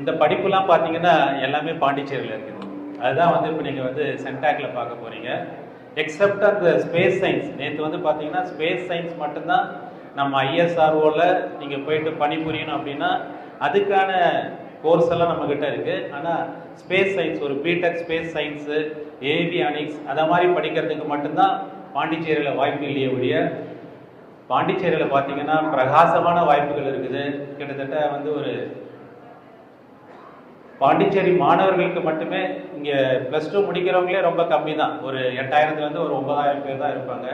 இந்த படிப்புலாம் பார்த்தீங்கன்னா எல்லாமே பாண்டிச்சேரியில் இருக்குது. அதுதான் வந்து இப்போ நீங்கள் வந்து சென்டாக்ல பார்க்க போறீங்க. எக்ஸப்ட் அந்த ஸ்பேஸ் சயின்ஸ் நேற்று வந்து பார்த்தீங்கன்னா ஸ்பேஸ் சயின்ஸ் மட்டும்தான் நம்ம ஐஎஸ்ஆர்ஓவில் நீங்கள் போயிட்டு பணிபுரியணும் அப்படின்னா அதுக்கான கோர்ஸ் எல்லாம் நம்மக்கிட்ட இருக்குது ஆனால் ஸ்பேஸ் சயின்ஸ் ஒரு B Tech space science avionics அதை மாதிரி படிக்கிறதுக்கு மட்டும்தான் பாண்டிச்சேரியில் வாய்ப்பு இல்லையே ஒழிய பாண்டிச்சேரியில் பார்த்தீங்கன்னா பிரகாசமான வாய்ப்புகள் இருக்குது. கிட்டத்தட்ட வந்து ஒரு பாண்டிச்சேரி மாணவர்களுக்கு மட்டுமே இங்கே ப்ளஸ் டூ முடிக்கிறவங்களே ரொம்ப கம்மி தான் ஒரு எட்டாயிரத்துலேருந்து ஒரு ஒன்பதாயிரம் பேர் தான் இருப்பாங்க.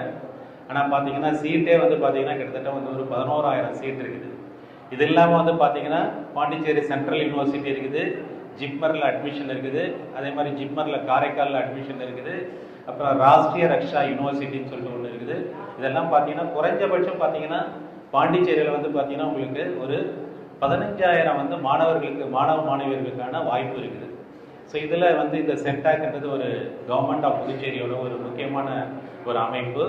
ஆனால் பார்த்தீங்கன்னா சீட்டே வந்து பார்த்தீங்கன்னா கிட்டத்தட்ட வந்து ஒரு பதினோராயிரம் சீட் இருக்குது. இது இல்லாமல் வந்து பார்த்தீங்கன்னா பாண்டிச்சேரி சென்ட்ரல் யூனிவர்சிட்டி இருக்குது. ஜிப்மரில் அட்மிஷன் இருக்குது. அதே மாதிரி ஜிப்மரில் காரைக்காலில் அட்மிஷன் இருக்குது. அப்புறம் ராஷ்ட்ரிய ரக்ஷா யூனிவர்சிட்டின்னு சொல்லிட்டு ஒன்று இருக்குது. இதெல்லாம் பார்த்தீங்கன்னா குறைஞ்சபட்சம் பார்த்தீங்கன்னா பாண்டிச்சேரியில் வந்து பார்த்தீங்கன்னா உங்களுக்கு ஒரு பதினஞ்சாயிரம் வந்து மாணவர்களுக்கு மாணவ மாணவியர்களுக்கான வாய்ப்பு இருக்குது. ஸோ இதில் வந்து இந்த சென்டாக்ன்றது ஒரு கவர்மெண்ட் ஆஃப் புதுச்சேரியோட ஒரு முக்கியமான ஒரு அமைப்பு.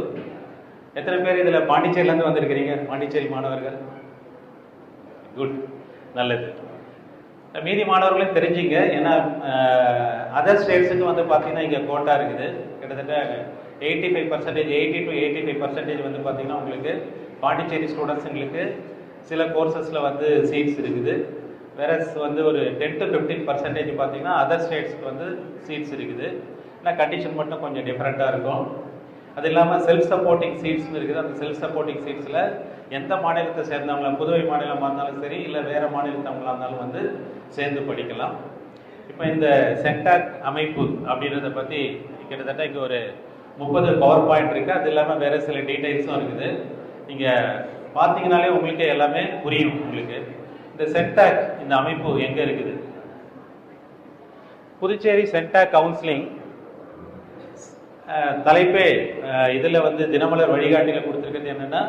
எத்தனை பேர் இதில் பாண்டிச்சேரியிலேருந்து வந்திருக்கிறீங்க? பாண்டிச்சேரி மாணவர்கள்? குட் நல்லது. மீதி மாணவர்களையும் தெரிஞ்சுங்க. ஏன்னா அதர் ஸ்டேட்ஸுக்கு வந்து பார்த்தீங்கன்னா இங்கே கோட்டா இருக்குது. கிட்டத்தட்ட eighty five percentage eighty to eighty five percentage வந்து பார்த்தீங்கன்னா உங்களுக்கு பாண்டிச்சேரி ஸ்டூடெண்ட்ஸுங்களுக்கு சில கோர்சஸில் வந்து சீட்ஸ் இருக்குது. வேற வந்து ஒரு டென் டு ஃபிஃப்டீன் பர்சன்டேஜ் பார்த்தீங்கன்னா அதர் ஸ்டேட்ஸ்க்கு வந்து சீட்ஸ் இருக்குது. ஆனால் கண்டிஷன் மட்டும் கொஞ்சம் டிஃப்ரெண்ட்டாக இருக்கும். அது இல்லாமல் செல்ஃப் சப்போர்ட்டிங் சீட்ஸ்னு இருக்குது. அந்த செல்ஃப் சப்போர்ட்டிங் சீட்ஸில் எந்த மாநிலத்தை சேர்ந்தவங்களா புதுவை மாநிலமாக இருந்தாலும் சரி இல்லை வேறு மாநிலத்தவங்களாக இருந்தாலும் வந்து சேர்ந்து படிக்கலாம். இப்போ இந்த சென்டாக் அமைப்பு அப்படின்றத பற்றி கிட்டத்தட்ட இங்கே ஒரு முப்பது பவர் பாயிண்ட் இருக்குது அது இல்லாமல் வேறு சில டீட்டெயில்ஸும் இருக்குது. நீங்கள் பார்த்தீங்கனாலே உங்களுக்கு எல்லாமே புரியும் உங்களுக்கு. இந்த சென்டாக் இந்த அமைப்பு எங்கே இருக்குது? புதுச்சேரி சென்டாக் கவுன்சிலிங் தலைப்பே இதில் வந்து தினமலர் வழிகாட்டியில் கொடுத்துருக்கிறது என்னென்னா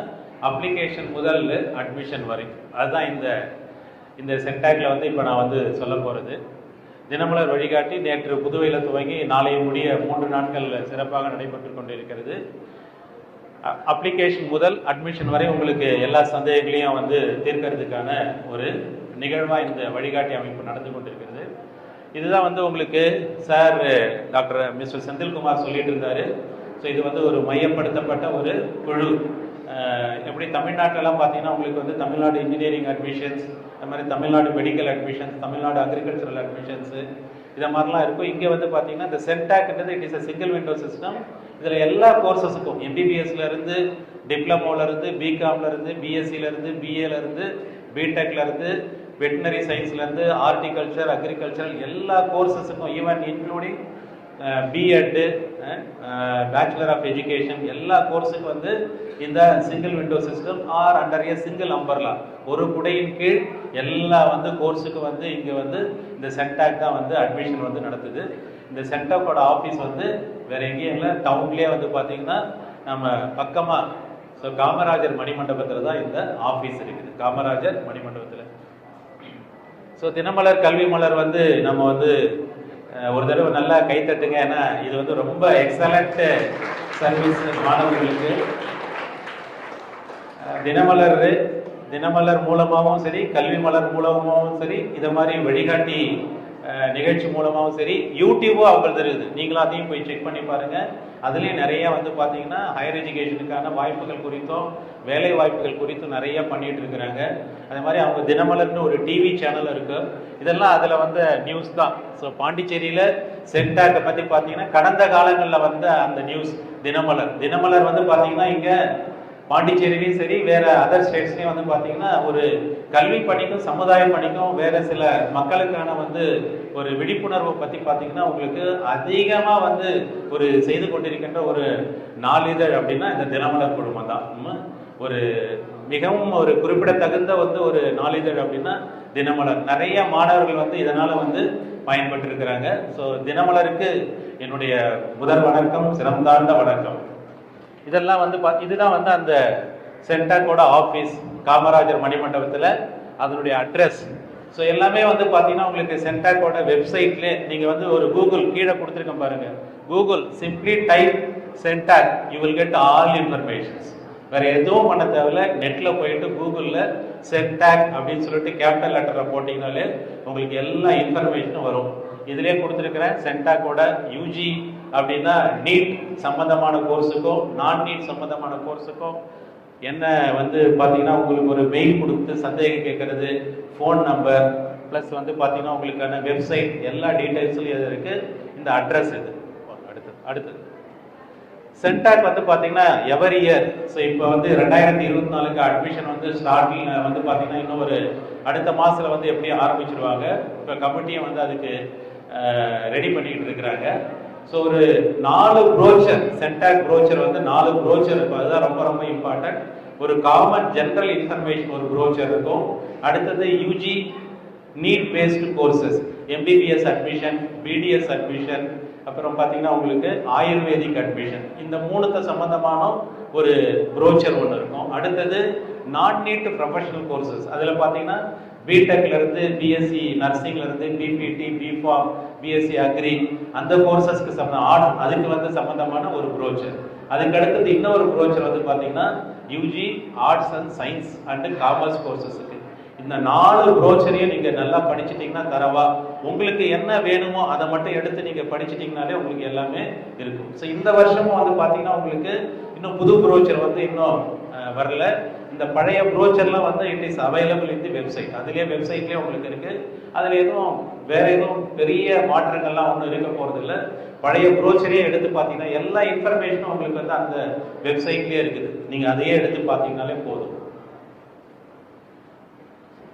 அப்ளிகேஷன் முதல் அட்மிஷன் வரைக்கும் அதுதான் இந்த இந்த சென்டாக்ல வந்து இப்போ நான் வந்து சொல்ல போகிறது தினமலர் வழிகாட்டி நேற்று புதுவையில் துவங்கி நாளையும் முடிய மூன்று நாட்கள் சிறப்பாக நடைபெற்று கொண்டிருக்கிறது. அப்ளிகேஷன் முதல் அட்மிஷன் வரை உங்களுக்கு எல்லா சந்தேகங்களையும் வந்து தீர்க்கறதுக்கான ஒரு நிகழ்வாக இந்த வழிகாட்டி அமைப்பு நடந்து கொண்டிருக்கிறது. இதுதான் வந்து உங்களுக்கு சார் டாக்டர் மிஸ்டர் செந்தில்குமார் சொல்லிட்டு இருந்தாரு. ஸோ இது வந்து ஒரு மையப்படுத்தப்பட்ட ஒரு குழு. எப்படி தமிழ்நாட்டிலலாம் பார்த்தீங்கன்னா உங்களுக்கு வந்து தமிழ்நாடு இன்ஜினியரிங் அட்மிஷன்ஸ் இந்த மாதிரி Tamil Nadu medical admissions Tamil Nadu agricultural admissions இதை மாதிரிலாம் இருக்கும். இங்கே வந்து பார்த்தீங்கன்னா இந்த சென்டாக்ன்றது it is a single window system இதில் எல்லா கோர்சஸுக்கும் எம்பிபிஎஸ்லேருந்து டிப்ளமோலேருந்து பிகாம்லேருந்து பிஎஸ்சிலேருந்து பிகாம்ல இருந்து வெட்டினரி சயின்ஸ்லேருந்து ஹார்டிகல்ச்சர் அக்ரிகல்ச்சர் எல்லா கோர்சஸுக்கும் even including BEd bachelor of education எல்லா கோர்ஸுக்கும் வந்து இந்த single window system are under a single umbrella ஒரு குடையின் கீழ் எல்லா வந்து கோர்ஸுக்கு வந்து இங்கே வந்து இந்த சென்டாக் தான் வந்து அட்மிஷன் வந்து நடத்துது. இந்த சென்டாக்கோட ஆஃபீஸ் வந்து வேற எங்கேயும் இல்லை. டவுன்லேயே வந்து பார்த்தீங்கன்னா நம்ம பக்கமாக ஸோ காமராஜர் மணிமண்டபத்தில் தான் இந்த ஆஃபீஸ் இருக்குது. காமராஜர் மணிமண்டபத்தில். ஸோ தினமலர் கல்வி மலர் வந்து நம்ம வந்து ஒரு தடவை நல்லா கைத்தட்டுங்க ஏன்னா இது வந்து ரொம்ப எக்ஸலண்ட் சர்வீஸ் மாணவர்களுக்கு. தினமலர் தினமலர் மூலமாகவும் சரி கல்வி மலர் மூலமாகவும் சரி இதை மாதிரி வழிகாட்டி நிகழ்ச்சி மூலமாகவும் சரி யூடியூபும் அவங்களுக்கு இருக்குது நீங்களும் அதையும் போய் செக் பண்ணி பாருங்கள் அதுலேயும் நிறையா வந்து பார்த்தீங்கன்னா ஹையர் எஜுகேஷனுக்கான வாய்ப்புகள் குறித்தும் வேலை வாய்ப்புகள் குறித்தும் நிறைய பண்ணிட்டு இருக்கிறாங்க. அதே மாதிரி அவங்க தினமலர்னு ஒரு டிவி சேனல் இருக்குது இதெல்லாம் அதில் வந்த நியூஸ் தான். ஸோ பாண்டிச்சேரியில் சென்டாக்கை பற்றி பார்த்தீங்கன்னா கடந்த காலங்களில் வந்த அந்த நியூஸ் தினமலர். தினமலர் வந்து பார்த்தீங்கன்னா இங்கே பாண்டிச்சேரிலையும் சரி வேற அதர் ஸ்டேட்ஸ்லையும் வந்து பார்த்தீங்கன்னா ஒரு கல்வி பணிக்கும் சமுதாய பணிக்கும் வேற சில மக்களுக்கான வந்து ஒரு விழிப்புணர்வை பற்றி பார்த்தீங்கன்னா உங்களுக்கு அதிகமாக வந்து ஒரு செய்து கொண்டிருக்கின்ற ஒரு நாளிதழ் அப்படின்னா இந்த தினமலர் குழுமம் தான். ஒரு மிகவும் ஒரு குறிப்பிடத்தகுந்த வந்து ஒரு நாளிதழ் அப்படின்னா தினமலர். நிறைய மாணவர்கள் வந்து இதனால் வந்து பயன்பட்டு இருக்கிறாங்க ஸோ தினமலருக்கு என்னுடைய முதல் வணக்கம் சிறந்தாழ்ந்த வணக்கம். இதெல்லாம் வந்து பா இதுதான் வந்து அந்த சென்டாக்கோட ஆஃபீஸ் காமராஜர் மணிமண்டபத்தில் அதனுடைய அட்ரஸ் ஸோ எல்லாமே வந்து பார்த்தீங்கன்னா உங்களுக்கு சென்டாக்கோட வெப்சைட்லேயே நீங்கள் வந்து ஒரு கூகுள் கீழே கொடுத்துருக்கேன் பாருங்கள் Google simply type CENTAC you will get all informations வேறு எதுவும் பண்ண தேவையில்ல. நெட்டில் போயிட்டு கூகுளில் சென்டாக் அப்படின்னு சொல்லிட்டு கேபிட்டல் லெட்டரை போட்டிங்கனாலே உங்களுக்கு எல்லா இன்ஃபர்மேஷனும் வரும். இதிலே கொடுத்துருக்கிறேன் சென்டாக்கோட யூஜி அப்படின்னா நீட் சம்மந்தமான கோர்ஸுக்கும் நான் நீட் சம்மந்தமான கோர்ஸுக்கும் என்ன வந்து பார்த்தீங்கன்னா உங்களுக்கு ஒரு மெயில் கொடுத்து சந்தேகம் கேட்கறது ஃபோன் நம்பர் ப்ளஸ் வந்து பார்த்தீங்கன்னா உங்களுக்கான வெப்சைட் எல்லா டீட்டெயில்ஸும் இது இருக்குது இந்த அட்ரஸ் இது. அடுத்தது அடுத்தது. சென்டாக் வந்து பார்த்தீங்கன்னா எவரி இயர் ஸோ இப்போ வந்து ரெண்டாயிரத்தி இருபத்தி நாலுக்கு அட்மிஷன் வந்து ஸ்டார்டிங் வந்து பார்த்தீங்கன்னா இன்னும் ஒரு அடுத்த மாதத்தில் வந்து எப்படியும் ஆரம்பிச்சிருவாங்க. இப்போ கமிட்டியை வந்து அதுக்கு ரெடி பண்ணிக்கிட்டு இருக்கிறாங்க. ஸோ ஒரு நாலு ப்ரோச்சர் சென்டாக் ப்ரோச்சர் வந்து நாலு ப்ரோச்சர் இருக்கும். அதுதான் ரொம்ப ரொம்ப இம்பார்ட்டன்ட் ஒரு காமன் ஜென்ரல் இன்ஃபர்மேஷன் ஒரு ப்ரோச்சர் இருக்கும். அடுத்தது UG NEET based courses MBBS admission BDS admission அப்புறம் பார்த்தீங்கன்னா உங்களுக்கு ஆயுர்வேதிக் அட்மிஷன் இந்த மூணுத்த சம்மந்தமான ஒரு ப்ரோச்சர் ஒன்று இருக்கும். அடுத்தது நான் நீட் ப்ரொஃபஷனல் கோர்சஸ் அதில் பார்த்தீங்கன்னா பிடெக்லேருந்து BSc நர்சிங்லேருந்து BPT B Pharm B Sc agri அந்த கோர்சஸ்க்கு சம்மந்தம் ஆர்ட் அதுக்கு வந்து சம்மந்தமான ஒரு ப்ரோச்சர் அதுக்கு அடுத்தது இன்னொரு ப்ரோச்சர் வந்து பார்த்தீங்கன்னா UG arts and science and commerce கோர்சஸுக்கு இந்த நாலு ப்ரோச்சரையும் நீங்கள் நல்லா படிச்சிட்டிங்கன்னா தரவா. உங்களுக்கு என்ன வேணுமோ அதை மட்டும் எடுத்து நீங்கள் படிச்சிட்டிங்கனாலே உங்களுக்கு எல்லாமே இருக்கும். ஸோ இந்த வருஷமும் வந்து பார்த்தீங்கன்னா உங்களுக்கு இன்னும் புது ப்ரோச்சர் வந்து இன்னும் வரல. இந்த பழைய ப்ரோச்சர்லாம் வந்து இட் இஸ் அவைலபிள் இந்த வெப்சைட் அதுலேயே வெப்சைட்லேயே உங்களுக்கு இருக்குது அதில் எதுவும் வேற எதுவும் பெரிய மாற்றங்கள்லாம் ஒன்றும் இருக்க போகிறதில்ல பழைய ப்ரோச்சரையே எடுத்து பார்த்தீங்கன்னா எல்லா இன்ஃபர்மேஷனும் உங்களுக்கு வந்து அந்த வெப்சைட்லேயே இருக்குது. நீங்கள் அதையே எடுத்து பார்த்தீங்கனாலே போதும்.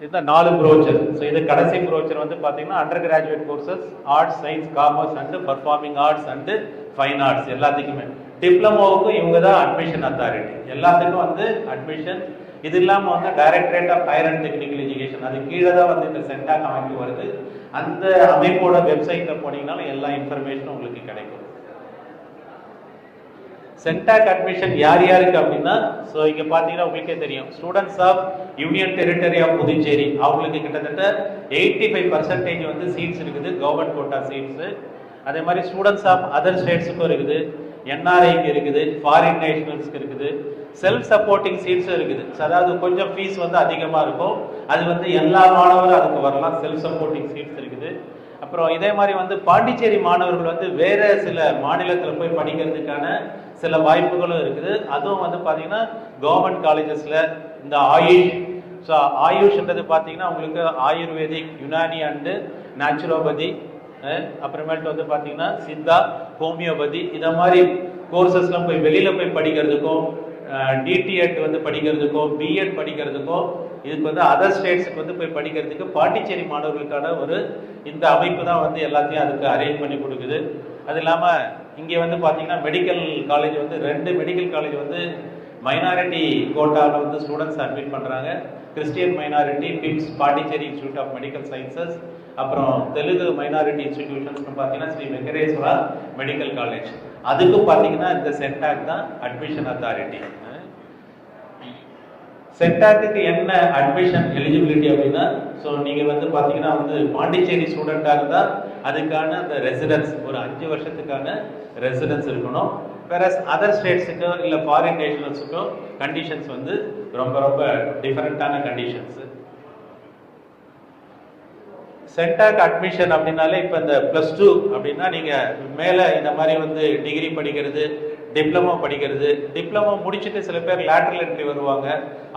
இதுதான் நாலு ப்ரோச்சர் ஸோ இது கடைசி ப்ரோச்சர் வந்து பார்த்தீங்கன்னா undergraduate courses arts science commerce and performing arts and fine arts எல்லாத்துக்குமே. டிப்ளமோவுக்கும் இவங்க தான் அட்மிஷன் அத்தாரிட்டி எல்லாத்துக்கும் வந்து அட்மிஷன் இது இல்லாமல் வந்து directorate of higher and technical education அது கீழே தான் வந்து இந்த சென்டாக் அமைப்பு வருது. அந்த அமைப்போட வெப்சைட்டில் போனீங்கனாலும் எல்லா இன்ஃபர்மேஷனும் உங்களுக்கு கிடைக்கும். சென்டாக் அட்மிஷன் யார் யாருக்கு அப்படின்னா ஸோ இங்கே பார்த்தீங்கன்னா உங்களுக்கே தெரியும். Students of union territory of Puducherry அவங்களுக்கு கிட்டத்தட்ட எயிட்டி ஃபைவ் பர்சன்டேஜ் வந்து சீட்ஸ் இருக்குது. கவர்மெண்ட் கோட்டா சீட்ஸு அதே மாதிரி ஸ்டூடெண்ட்ஸ் ஆஃப் அதர் ஸ்டேட்ஸுக்கும் இருக்குது. என்ஆர்ஐக்கு இருக்குது ஃபாரின் நேஷனல்ஸ்க்கு இருக்குது செல்ஃப் சப்போர்ட்டிங் சீட்ஸும் இருக்குது அதாவது கொஞ்சம் ஃபீஸ் வந்து அதிகமாக இருக்கும். அது வந்து எல்லா மாணவரும் அதுக்கு வரலாம். செல்ஃப் சப்போர்ட்டிங் சீட்ஸ் இருக்குது. அப்புறம் இதே மாதிரி வந்து பாண்டிச்சேரி மாணவர்கள் வந்து வேறு சில மாநிலத்தில் போய் படிக்கிறதுக்கான சில வாய்ப்புகளும் இருக்குது. அதுவும் வந்து பார்த்தீங்கன்னா கவர்மெண்ட் காலேஜஸில் இந்த ஆயுஷ். ஸோ ஆயுஷ்ன்றது பார்த்தீங்கன்னா உங்களுக்கு ஆயுர்வேதிக் யுனானி அண்டு நேச்சுரோபதி அப்புறமேட்டு வந்து பார்த்தீங்கன்னா சித்தா ஹோமியோபதி இதை மாதிரி கோர்சஸ்லாம் போய் வெளியில் போய் படிக்கிறதுக்கும் டிடிஎட் வந்து படிக்கிறதுக்கும் பிஎட் படிக்கிறதுக்கும் இதுக்கு வந்து அதர் ஸ்டேட்ஸுக்கு வந்து போய் படிக்கிறதுக்கு பாண்டிச்சேரி மாணவர்களுக்கான ஒரு இந்த அமைப்பு தான் வந்து எல்லாத்தையும் அதுக்கு அரேஞ்ச் பண்ணி கொடுக்குது. அது இல்லாமல் இங்கே வந்து பார்த்தீங்கன்னா மெடிக்கல் காலேஜ் வந்து ரெண்டு மெடிக்கல் காலேஜ் வந்து மைனாரிட்டி கோட்டாவில் வந்து ஸ்டூடெண்ட்ஸ் அட்மிட் பண்ணுறாங்க Christian minority PIMS Pondicherry institute of medical sciences அப்புறம் தெலுங்கு மைனாரிட்டி இன்ஸ்டிடியூஷன்ஸ்னு பார்த்தீங்கன்னா ஸ்ரீ வெங்கடேஸ்வரா மெடிக்கல் காலேஜ் அதுக்கும் பார்த்தீங்கன்னா இந்த சென்டாக் தான் அட்மிஷன் அத்தாரிட்டி சென்டாக்கு என்ன அட்மிஷன் எலிஜிபிலிட்டி அப்படின்னா ஸோ நீங்கள் வந்து பார்த்தீங்கன்னா வந்து பாண்டிச்சேரி ஸ்டூடெண்ட்டாக இருந்தால் அதுக்கான அந்த ரெசிடென்ஸ் ஒரு அஞ்சு வருஷத்துக்கான ரெசிடென்ஸ் இருக்கணும். வேற அதர் ஸ்டேட்ஸுக்கோ இல்லை ஃபாரின் நேஷனல்ஸுக்கோ கண்டிஷன்ஸ் வந்து ரொம்ப ரொம்ப டிஃப்ரெண்ட்டான கண்டிஷன்ஸு சென்டாக் அட்மிஷன் அப்படின்னாலே இப்போ இந்த ப்ளஸ் டூ அப்படின்னா நீங்கள் மேலே இந்த மாதிரி வந்து டிகிரி படிக்கிறது டிப்ளமோ படிக்கிறது. டிப்ளமோ முடிச்சுட்டு சில பேர் லேட்ரல் என்ட்ரி வருவாங்க.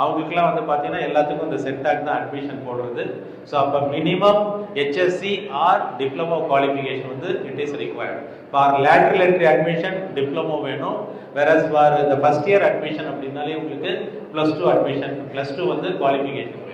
அவங்களுக்குலாம் வந்து பார்த்தீங்கன்னா எல்லாத்துக்கும் இந்த சென்டாக் தான் அட்மிஷன் போடுறது. ஸோ அப்போ minimum HSC or diploma qualification வந்து it is required for lateral entry admission diploma வேணும். வேறஸ் ஃபார் இந்த ஃபஸ்ட் இயர் அட்மிஷன் அப்படின்னாலே உங்களுக்கு plus two admission plus two வந்து குவாலிஃபிகேஷன்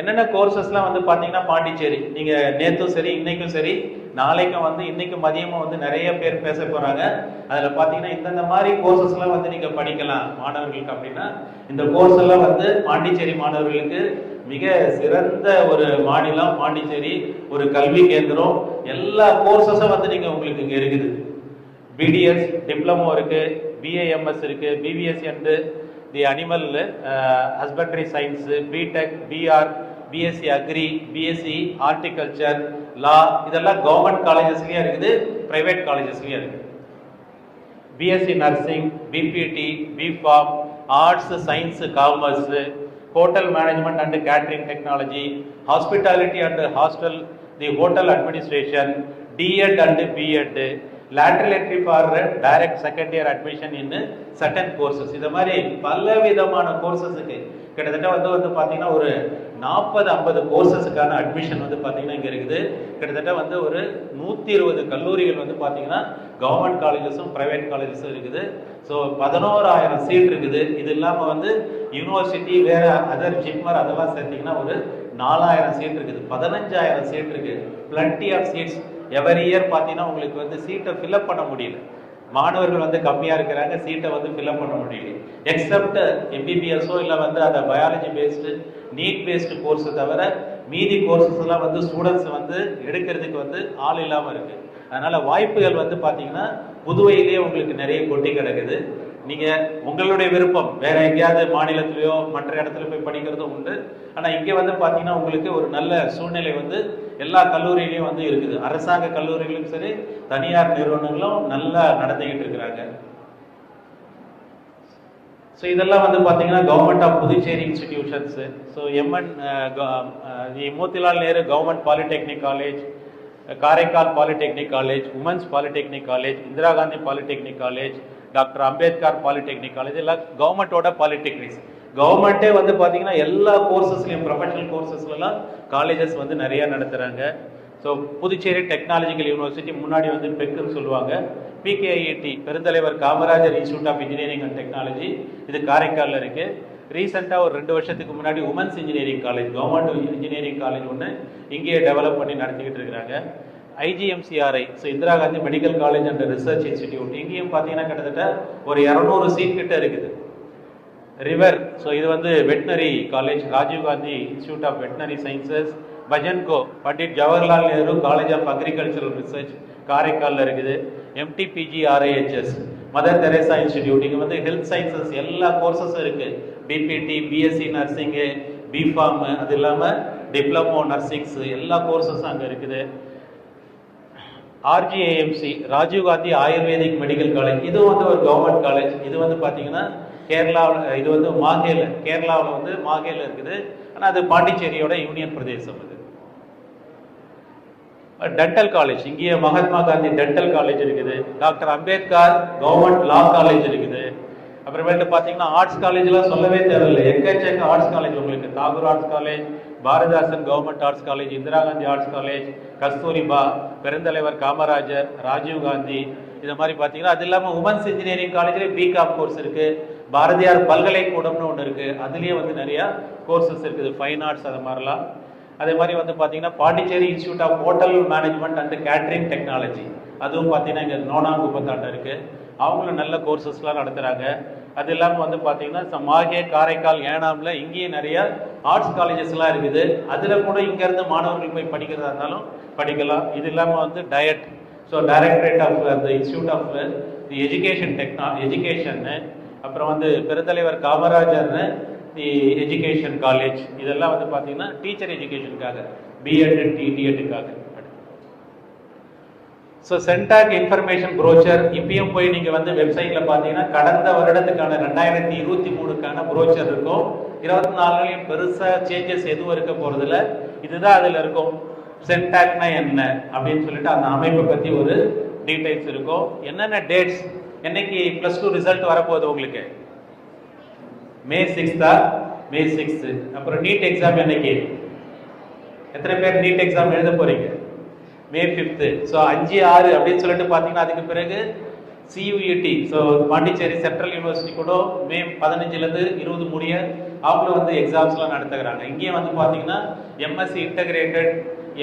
என்னென்ன கோர்சஸ்லாம் வந்து பார்த்தீங்கன்னா பாண்டிச்சேரி. நீங்கள் நேற்றும் சரி இன்றைக்கும் சரி நாளைக்கும் வந்து இன்றைக்கு மதியமும் வந்து நிறைய பேர் பேச போகிறாங்க அதில் பார்த்தீங்கன்னா இந்தந்த மாதிரி கோர்சஸ்லாம் வந்து நீங்கள் படிக்கலாம் மாணவர்களுக்கு அப்படின்னா. இந்த கோர்ஸ் எல்லாம் வந்து பாண்டிச்சேரி மாணவர்களுக்கு மிக சிறந்த ஒரு மாநிலம் பாண்டிச்சேரி ஒரு கல்வி கேந்திரம். எல்லா கோர்சஸும் வந்து நீங்கள் உங்களுக்கு இங்கே இருக்குது. பிடிஎஸ் டிப்ளமோ இருக்குது பிஏஎம்எஸ் இருக்குது BPS and the animal husbandry science BTech BR BSc agri BSc horticulture law இதெல்லாம் கவர்மெண்ட் காலேஜஸ்லேயும் இருக்குது ப்ரைவேட் காலேஜஸ்லேயும் இருக்குது. BSc nursing BPT BPharm arts science commerce hotel management and catering technology hospitality and hostel the hotel administration DEd and BEd lateral entry for direct second year admission in certain courses. இது மாதிரி பல விதமான கோர்சஸுக்கு கிட்டத்தட்ட வந்து வந்து பார்த்தீங்கன்னா ஒரு நாற்பது ஐம்பது கோர்சஸுக்கான அட்மிஷன் வந்து பார்த்தீங்கன்னா இங்கே இருக்குது. கிட்டத்தட்ட வந்து ஒரு நூற்றி இருபது கல்லூரிகள் வந்து பார்த்தீங்கன்னா கவர்மெண்ட் காலேஜஸும் ப்ரைவேட் காலேஜஸும் இருக்குது. ஸோ பதினோராயிரம் சீட் இருக்குது. இது இல்லாமல் வந்து யூனிவர்சிட்டி வேறு அதர் ஜிம்மர் அதெல்லாம் சேர்த்திங்கன்னா ஒரு நாலாயிரம் சீட் இருக்குது. பதினஞ்சாயிரம் சீட் இருக்குது plenty of seats every year பார்த்தீங்கன்னா உங்களுக்கு வந்து சீட்டை ஃபில்அப் பண்ண முடியல. மாணவர்கள் வந்து கம்மியாக இருக்கிறாங்க சீட்டை வந்து ஃபில்அப் பண்ண முடியல. எக்ஸப்ட் எம்பிபிஎஸ்ஸோ இல்லை வந்து அதை பயாலஜி பேஸ்டு நீட் பேஸ்டு கோர்ஸை தவிர மீதி கோர்சஸ்லாம் வந்து ஸ்டூடெண்ட்ஸ் வந்து எடுக்கிறதுக்கு வந்து ஆள் இல்லாமல் இருக்குது அதனால் வாய்ப்புகள் வந்து பார்த்தீங்கன்னா புதுவையிலேயே உங்களுக்கு நிறைய கொட்டி கிடக்குது. நீங்கள் உங்களுடைய விருப்பம் வேறு எங்கேயாவது மாநிலத்திலையோ மற்ற இடத்துல போய் படிக்கிறதும் உண்டு. ஆனால் இங்கே வந்து பார்த்தீங்கன்னா உங்களுக்கு ஒரு நல்ல சூழ்நிலை வந்து எல்லா கல்லூரியிலையும் வந்து இருக்குது. அரசாங்க கல்லூரிகளும் சரி தனியார் நிறுவனங்களும் நல்லா நடந்துகிட்டு இருக்கிறாங்க. ஸோ இதெல்லாம் வந்து பார்த்தீங்கன்னா government of Puducherry institutions so MN Motilal Nehru government polytechnic college Karaikal polytechnic college women's polytechnic college Indira Gandhi polytechnic college doctor Ambedkar polytechnic college எல்லாம் கவர்மெண்ட்டோட பாலிடெக்னிக்ஸ் கவர்மெண்ட்டே வந்து பார்த்தீங்கன்னா எல்லா கோர்சஸ்லையும் ப்ரொஃபஷனல் கோர்சஸ்லாம் காலேஜஸ் வந்து நிறைய நடத்துகிறாங்க ஸோ புதுச்சேரி டெக்னாலஜிக்கல் யூனிவர்சிட்டி முன்னாடி வந்து பெக்குன்னு சொல்லுவாங்க. PKIT Perunthalaivar Kamarajar institute of engineering and technology இது காரைக்காலில் இருக்குது ரீசெண்டாக ஒரு ரெண்டு வருஷத்துக்கு முன்னாடி women's engineering college government engineering college ஒன்று இங்கேயே டெவலப் பண்ணி நடத்திக்கிட்டு இருக்கிறாங்க. IGMCRI so Indira Gandhi medical college and research institute இங்கேயும் பார்த்தீங்கன்னா கிட்டத்தட்ட ஒரு இரநூறு சீட் கிட்ட இருக்குது. ரிவர் ஸோ இது வந்து veterinary college Rajiv Gandhi institute of veterinary sciences Pajancoa Pandit Jawaharlal Nehru college of agricultural research காரைக்காலில் இருக்குது. MTPG RIHS mother Teresa institute இங்கே வந்து ஹெல்த் சயின்சஸ் எல்லா கோர்சஸும் இருக்குது பிபிடி பிஎஸ்சி நர்சிங்கு பிஃபார்ம் அது இல்லாமல் டிப்ளமோ நர்சிங்ஸ் எல்லா கோர்சஸும் அங்கே இருக்குது. RGAMC Rajiv Gandhi Ayurvedic medical college இது வந்து ஒரு கவர்மெண்ட் காலேஜ் இது வந்து பார்த்தீங்கன்னா கேரளாவில் இது வந்து மாகேல கேரளாவில் வந்து மாகேல இருக்குது. ஆனால் அது பாண்டிச்சேரியோட யூனியன் பிரதேசம் அது. டென்டல் காலேஜ் இங்கேயே மகாத்மா காந்தி டென்டல் காலேஜ் இருக்குது. Doctor Ambedkar government law college இருக்குது. அப்புறமேட்டு பார்த்தீங்கன்னா ஆர்ட்ஸ் காலேஜ்லாம் சொல்லவே தேவையில்லை. எக்கச்சக்க ஆர்ட்ஸ் காலேஜ் உங்களுக்கு. Tagore arts college Bharathidasan government arts college Indira Gandhi arts college Kasturba Perunthalaivar Kamarajar Rajiv Gandhi இது மாதிரி பார்த்தீங்கன்னா அது இல்லாமல் உமன்ஸ் இன்ஜினியரிங் காலேஜ்லேயே பிகாம் கோர்ஸ் இருக்குது பாரதியார் பல்கலைக்கூடம்னு ஒன்று இருக்குது அதுலேயே வந்து நிறையா கோர்சஸ் இருக்குது ஃபைன் ஆர்ட்ஸ் அது மாதிரிலாம். அதே மாதிரி வந்து பார்த்தீங்கன்னா Pondicherry institute of hotel management and catering technology அதுவும் பார்த்தீங்கன்னா இங்கே நோனாங்குப்பத்தாண்ட இருக்குது அவங்களும் நல்ல கோர்சஸ்லாம் நடத்துகிறாங்க அது இல்லாமல் வந்து பார்த்தீங்கன்னா ச- மாகே காரைக்கால் ஏனாமில் இங்கேயும் நிறைய ஆர்ட்ஸ் காலேஜஸ்லாம் இருக்குது. அதில் கூட இங்கேருந்து மாணவர்கள் போய் படிக்கிறதா இருந்தாலும் படிக்கலாம். இது இல்லாமல் வந்து டயட் ஸோ டைரக்டரேட் ஆஃப் அந்த institute of the education techno எஜுகேஷன்னு அப்புறம் வந்து பெருந்தலைவர் காமராஜர்னு தி எஜுகேஷன் காலேஜ். இதெல்லாம் வந்து பார்த்தீங்கன்னா டீச்சர் எஜுகேஷனுக்காக பிஎட் டிடிஎட்டுக்காக ஸோ சென்டாக் இன்ஃபர்மேஷன் ப்ரோச்சர் இப்பயும் போய் நீங்கள் வந்து வெப்சைட்டில் பார்த்தீங்கன்னா கடந்த வருடத்துக்கான ரெண்டாயிரத்தி இருபத்தி மூணுக்கான ப்ரோச்சர் இருக்கும். இருபத்தி நாலுலையும் பெருசாக சேஞ்சஸ் எதுவும் இருக்க போகிறதில்ல இதுதான் அதில் இருக்கும். சென்டாக்னா என்ன? அப்படின்னு சொல்லிட்டு அந்த அமைப்பை பற்றி ஒரு டீட்டெயில்ஸ் இருக்கும். என்னென்ன டேட்ஸ் என்னைக்கு ப்ளஸ் டூ ரிசல்ட் வரப்போகுது உங்களுக்கு? மே சிக்ஸ்தா மே சிக்ஸ்த்து அப்புறம் நீட் எக்ஸாம் என்னைக்கு? எத்தனை பேர் நீட் எக்ஸாம் எழுத போறீங்க? மே ஃபிஃப்த்து ஸோ அஞ்சு ஆறு அப்படின்னு சொல்லிட்டு பார்த்தீங்கன்னா அதுக்கு பிறகு CUET so Pondicherry central university கூட மே பதினஞ்சுலேருந்து இருபது முடிய அவங்களும் வந்து எக்ஸாம்ஸ்லாம் நடத்துகிறாங்க. இங்கேயும் வந்து பார்த்தீங்கன்னா எம்எஸ்சி இன்டகிரேட்டட்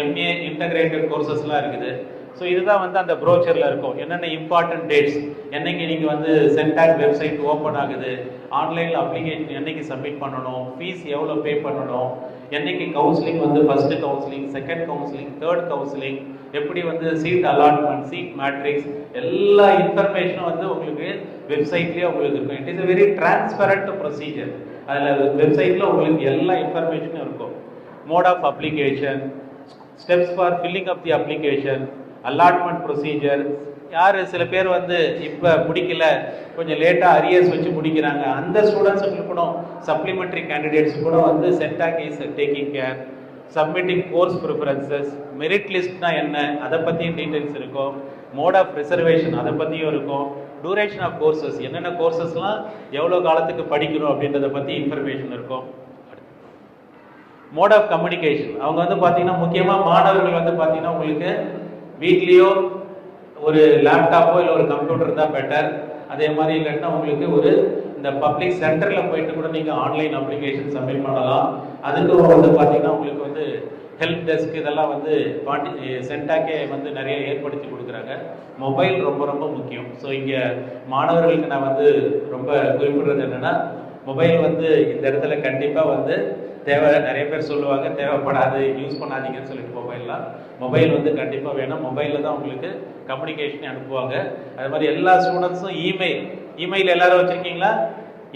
எம்ஏ இன்டகிரேட்டட் கோர்சஸ்லாம் இருக்குது. ஸோ இதுதான் வந்து அந்த ப்ரோச்சரில் இருக்கும். என்னென்ன இம்பார்ட்டன்ட் டேட்ஸ் என்னைக்கு நீங்கள் வந்து சென்டாக் வெப்சைட் ஓப்பன் ஆகுது? ஆன்லைனில் அப்ளிகேஷன் என்னைக்கு சப்மிட் பண்ணணும்? ஃபீஸ் எவ்வளோ பே பண்ணணும்? என்னைக்கு கவுன்சிலிங் வந்து first counselling second counselling third counselling எப்படி வந்து சீட் அலாட்மெண்ட் சீட் மேட்ரிக்ஸ் எல்லா இன்ஃபர்மேஷனும் வந்து உங்களுக்கு வெப்சைட்லேயே உங்களுக்கு இருக்கும். It is a very transparent procedure அதில் வெப்சைட்டில் உங்களுக்கு எல்லா இன்ஃபர்மேஷனும் இருக்கும். Mode of application steps for filling up the application allotment procedure யார் சில பேர் வந்து இப்போ முடிக்கல கொஞ்சம் லேட்டாக அரியர்ஸ் வச்சு முடிக்கிறாங்க. அந்த ஸ்டூடெண்ட்ஸுங்களுக்கு கூட சப்ளிமெண்ட்ரி கேண்டிடேட்ஸ் கூட வந்து CENTAC is taking care submitting course preferences merit லிஸ்ட்னா என்ன அதை பற்றியும் டீட்டெயில்ஸ் இருக்கும். மோட் ஆஃப் ரிசர்வேஷன் அதை பற்றியும் இருக்கும். டூரேஷன் ஆஃப் கோர்சஸ் என்னென்ன கோர்சஸ்லாம் எவ்வளோ காலத்துக்கு படிக்கணும் அப்படின்றத பற்றி இன்ஃபர்மேஷன் இருக்கும். மோட் ஆஃப் கம்யூனிகேஷன் அவங்க வந்து பார்த்தீங்கன்னா முக்கியமாக மாணவர்கள் வந்து பார்த்தீங்கன்னா உங்களுக்கு வீட்லேயோ ஒரு லேப்டாப்போ இல்லை ஒரு கம்ப்யூட்டர் தான் பெட்டர் அதே மாதிரி இல்லைன்னா உங்களுக்கு ஒரு இந்த பப்ளிக் சென்டரில் போயிட்டு கூட நீங்கள் ஆன்லைன் அப்ளிகேஷன் சப்மிட் பண்ணலாம். அதுக்கு வந்து பார்த்தீங்கன்னா உங்களுக்கு வந்து ஹெல்ப் டெஸ்க் இதெல்லாம் வந்து பாண்டி சென்டாக்கே வந்து நிறைய ஏற்படுத்தி கொடுக்குறாங்க. மொபைல் ரொம்ப ரொம்ப முக்கியம். ஸோ இங்கே மாணவர்களுக்கு நான் வந்து ரொம்ப குறிப்பிடுறது என்னென்னா மொபைல் வந்து இந்த இடத்துல கண்டிப்பாக வந்து தேவை. நிறைய பேர் சொல்லுவாங்க தேவைப்படாது யூஸ் பண்ணாதீங்கன்னு சொல்லிட்டு மொபைல்லாம் மொபைல் வந்து கண்டிப்பாக வேணும். மொபைலில் தான் உங்களுக்கு கம்யூனிகேஷன் அனுப்புவாங்க. அது மாதிரி எல்லா ஸ்டூடெண்ட்ஸும் இமெயில் இமெயில் எல்லாரும் வச்சுருக்கீங்களா?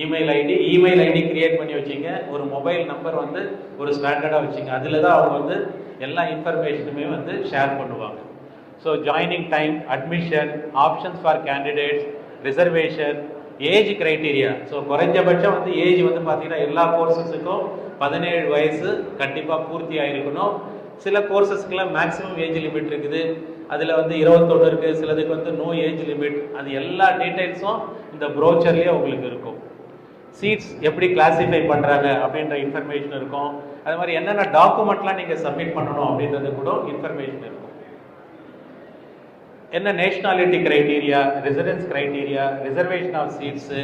Email ID email ID create பண்ணி வச்சிங்க. ஒரு மொபைல் நம்பர் வந்து ஒரு ஸ்டாண்டர்டாக வச்சிங்க. அதில் தான் அவங்க வந்து எல்லா இன்ஃபர்மேஷனுமே வந்து ஷேர் பண்ணுவாங்க. So joining time admission options for candidates reservation age criteria so குறைஞ்சபட்சம் வந்து ஏஜ் வந்து பார்த்தீங்கன்னா எல்லா கோர்சஸுக்கும் பதினேழு வயசு கண்டிப்பாக பூர்த்தி ஆகிருக்கணும் சில கோர்சஸ்க்கெல்லாம் மேக்ஸிமம் ஏஜ் லிமிட் இருக்குது. அதில் வந்து இருபத்தொன்று இருக்குது சிலதுக்கு வந்து நோ ஏஜ் லிமிட் அது எல்லா டீட்டெயில்ஸும் இந்த ப்ரோச்சர்லேயே உங்களுக்கு இருக்கும். சீட்ஸ் எப்படி கிளாஸிஃபை பண்ணுறாங்க அப்படின்ற இன்ஃபர்மேஷன் இருக்கும். அது மாதிரி என்னென்ன டாக்குமெண்ட்லாம் நீங்கள் சப்மிட் பண்ணணும் அப்படின்றது கூட இன்ஃபர்மேஷன் இருக்கும். என்ன nationality criteria residence criteria reservation of seats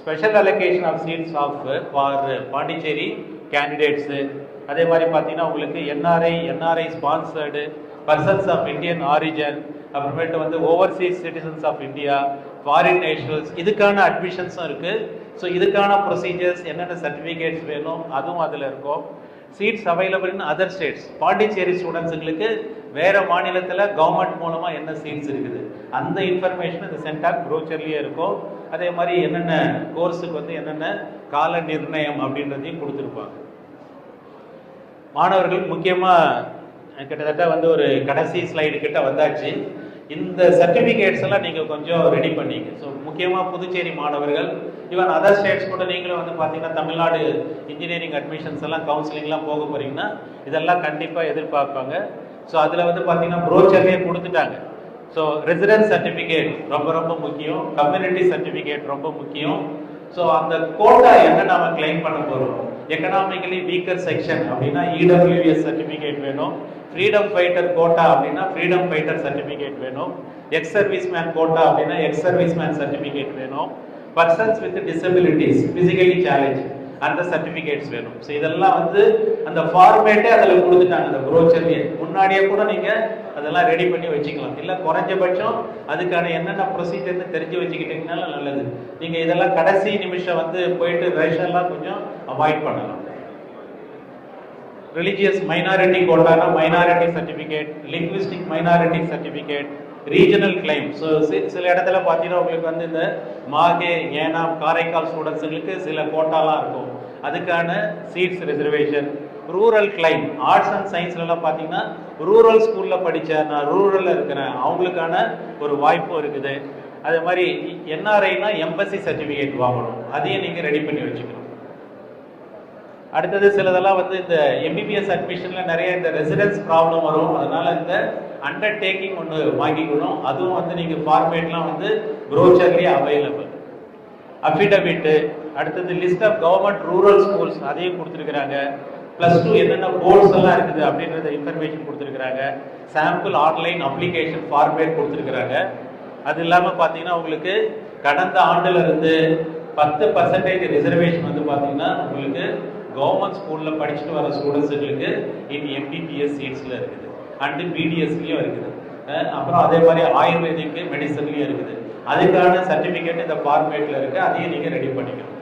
special allocation of seats of for Pondicherry candidates அதே மாதிரி பார்த்தீங்கன்னா உங்களுக்கு NRI NRI sponsored persons of Indian origin அப்புறமேட்டு வந்து overseas citizens of India foreign nationals இதுக்கான அட்மிஷன்ஸும் இருக்குது ஸோ இதுக்கான ப்ரொசீஜர்ஸ் என்னென்ன சர்டிஃபிகேட்ஸ் வேணும் அதுவும் அதில் இருக்கும். Seats available in other states Pondicherry ஸ்டூடெண்ட்ஸுங்களுக்கு வேற மாநிலத்தில் கவர்மெண்ட் மூலமாக என்ன சீட்ஸ் இருக்குது? அந்த இன்ஃபர்மேஷன் இந்த சென்டாக் ப்ரோச்சர்லேயே இருக்கும். அதே மாதிரி என்னென்ன கோர்ஸுக்கு வந்து என்னென்ன கால நிர்ணயம் அப்படின்றதையும் கொடுத்துருப்பாங்க. மாணவர்கள் முக்கியமாக கிட்டத்தட்ட வந்து ஒரு கடைசி ஸ்லைடு கிட்ட வந்தாச்சு. இந்த சர்டிஃபிகேட்ஸ் எல்லாம் நீங்கள் கொஞ்சம் ரெடி பண்ணீங்க. ஸோ முக்கியமாக புதுச்சேரி மாணவர்கள் ஈவன் அதர் ஸ்டேட்ஸ் கூட நீங்களும் வந்து பார்த்தீங்கன்னா தமிழ்நாடு இன்ஜினியரிங் அட்மிஷன்ஸ் எல்லாம் கவுன்சிலிங்லாம் போக போகிறீங்கன்னா இதெல்லாம் கண்டிப்பாக எதிர்பார்ப்பாங்க. ஸோ அதில் வந்து பார்த்தீங்கன்னா ப்ரோச்சர்லேயே கொடுத்துட்டாங்க. ஸோ ரெசிடென்ஸ் சர்டிஃபிகேட் ரொம்ப ரொம்ப முக்கியம். கம்யூனிட்டி சர்டிஃபிகேட் ரொம்ப முக்கியம். ஸோ அந்த கோட்டா என்ன நாம கிளைம் பண்ண போகிறோம் எக்கனாமிக்கலி வீக்கர் செக்ஷன் அப்படின்னா இடபிள்யூஎஸ் சர்டிஃபிகேட் வேணும். ஃப்ரீடம் ஃபைட்டர் கோட்டா அப்படின்னா ஃப்ரீடம் ஃபைட்டர் சர்டிஃபிகேட் வேணும். எக்ஸ் சர்வீஸ் மேன் கோட்டா அப்படின்னா எக்ஸ் சர்வீஸ் மேன் சர்டிஃபிகேட் வேணும். Persons with disabilities physically challenge அந்த சர்டிஃபிகேட்ஸ் வேணும். ஸோ இதெல்லாம் வந்து அந்த ஃபார்மேட்டே அதில் கொடுத்துட்டாங்க அந்த ப்ரோச்சர்லேயே முன்னாடியே கூட நீங்கள் அதெல்லாம் ரெடி பண்ணி வச்சுக்கலாம். இல்லை குறைஞ்சபட்சம் அதுக்கான என்னென்ன ப்ரொசீஜர்னு தெரிஞ்சு வச்சுக்கிட்டிங்கனால நல்லது. நீங்கள் இதெல்லாம் கடைசி நிமிஷம் வந்து போயிட்டு ரேஷன்லாம் கொஞ்சம் அவாய்ட் பண்ணலாம். Religious minority கோட்டானா minority certificate linguistic minority certificate regional claim so சில இடத்துல பார்த்தீங்கன்னா உங்களுக்கு வந்து இந்த மாகே ஏனாம் காரைக்கால் ஸ்டூடெண்ட்ஸுங்களுக்கு சில கோட்டாலாம் இருக்கும். அதுக்கான seats reservation rural claim arts and சயின்ஸ்லலாம் பார்த்தீங்கன்னா ரூரல் ஸ்கூலில் படித்த நான் ரூரலில் இருக்கிறேன். அவங்களுக்கான ஒரு வாய்ப்பும் இருக்குது. அதே மாதிரி என்ஆர்ஐனா எம்பசி சர்டிஃபிகேட் வாங்கணும். அதையும் நீங்கள் ரெடி பண்ணி வச்சுக்கணும். அடுத்தது சிலதெல்லாம் வந்து இந்த எம்பிபிஎஸ் அட்மிஷனில் நிறைய இந்த ரெசிடென்ஸ் ப்ராப்ளம் வரும். அதனால் இந்த அண்டர்டேக்கிங் ஒன்று வாங்கிக்கணும். அதுவும் வந்து நீங்கள் ஃபார்மேட்லாம் வந்து ப்ரோச்சர்லேயே அவைலபிள் அஃபிடவிட்டு அடுத்தது list of government rural schools அதையும் கொடுத்துருக்குறாங்க. ப்ளஸ் டூ என்னென்ன போர்ட்ஸ் எல்லாம் இருக்குது அப்படின்றத இன்ஃபர்மேஷன் கொடுத்துருக்குறாங்க. சாம்பிள் ஆன்லைன் அப்ளிகேஷன் ஃபார்மேட் கொடுத்துருக்குறாங்க. அது இல்லாமல் பார்த்தீங்கன்னா உங்களுக்கு கடந்த ஆண்டுலேருந்து பத்து பர்சன்டேஜ் ரிசர்வேஷன் வந்து பார்த்தீங்கன்னா உங்களுக்கு கவர்மெண்ட் ஸ்கூலில் படிச்சுட்டு வர ஸ்டூடெண்ட்ஸுங்களுக்கு இன் எம்பிபிஎஸ் சீட்ஸில் இருக்குது. அண்டு பிடிஎஸ்லேயும் இருக்குது. அப்புறம் அதே மாதிரி ஆயுர்வேதிக்கு மெடிசன்லேயும் இருக்குது. அதுக்கான சர்டிஃபிகேட் இந்த ஃபார்மேட்டில் இருக்குது அதையும் நீங்கள் ரெடி பண்ணிக்கணும்.